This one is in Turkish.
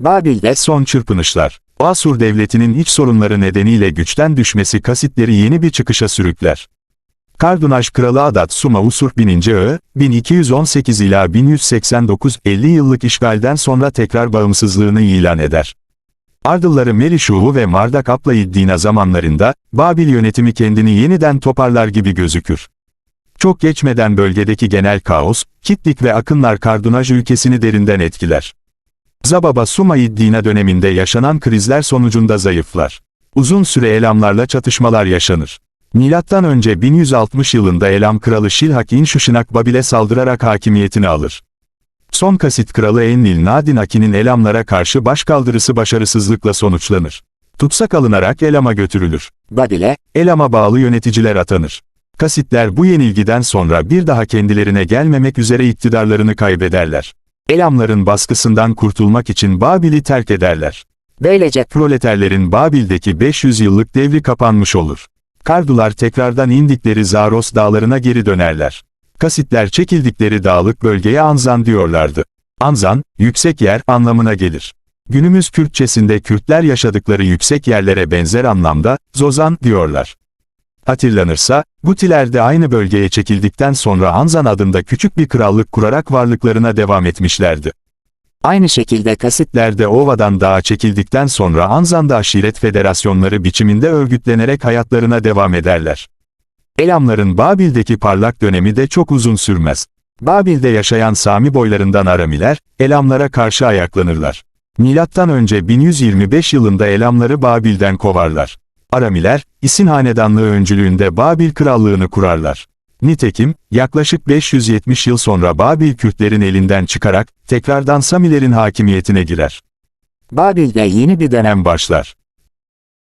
Babil'de Son çırpınışlar. Asur devletinin iç sorunları nedeniyle güçten düşmesi Kasitleri yeni bir çıkışa sürükler. Kardunaj kralı Adat Suma Usur 1000. Ö, 1218 ila 1189, 50 yıllık işgalden sonra tekrar bağımsızlığını ilan eder. Ardılları Merişuhu ve Mardak Aplayiddina zamanlarında, Babil yönetimi kendini yeniden toparlar gibi gözükür. Çok geçmeden bölgedeki genel kaos, Kitlik ve Akınlar Kardunaj ülkesini derinden etkiler. Zababa Sumayiddina döneminde yaşanan krizler sonucunda zayıflar. Uzun süre Elamlarla çatışmalar yaşanır. Milattan önce 1160 yılında Elam kralı Şilhak İnşuşinak Babil'e saldırarak hakimiyetini alır. Son Kasit kralı Enlil Nadinaki'nin Elamlara karşı başkaldırısı başarısızlıkla sonuçlanır. Tutsak alınarak Elam'a götürülür. Babil'e, Elam'a bağlı yöneticiler atanır. Kasitler bu yenilgiden sonra bir daha kendilerine gelmemek üzere iktidarlarını kaybederler. Elamların baskısından kurtulmak için Babil'i terk ederler. böylece Proleterlerin Babil'deki 500 yıllık devri kapanmış olur. Kardular tekrardan indikleri Zaros dağlarına geri dönerler. Kasitler çekildikleri dağlık bölgeye Anzan diyorlardı. Anzan, yüksek yer anlamına gelir. Günümüz Kürtçesinde Kürtler yaşadıkları yüksek yerlere benzer anlamda, Zozan diyorlar. Hatırlanırsa, Gutiler de aynı bölgeye çekildikten sonra Anzan adında küçük bir krallık kurarak varlıklarına devam etmişlerdi. aynı şekilde Kasit, Kasitler de Ova'dan dağa çekildikten sonra Anzan'da aşiret federasyonları biçiminde örgütlenerek hayatlarına devam ederler. Elamların Babil'deki parlak dönemi de çok uzun sürmez. Babil'de yaşayan Sami boylarından Aramiler, Elamlara karşı ayaklanırlar. Milattan önce 1125 yılında Elamları Babil'den kovarlar. Aramiler, İsin Hanedanlığı öncülüğünde Babil Krallığını kurarlar. Nitekim, yaklaşık 570 yıl sonra Babil Kürtlerin elinden çıkarak, tekrardan Samilerin hakimiyetine girer. Babil'de yeni bir dönem başlar.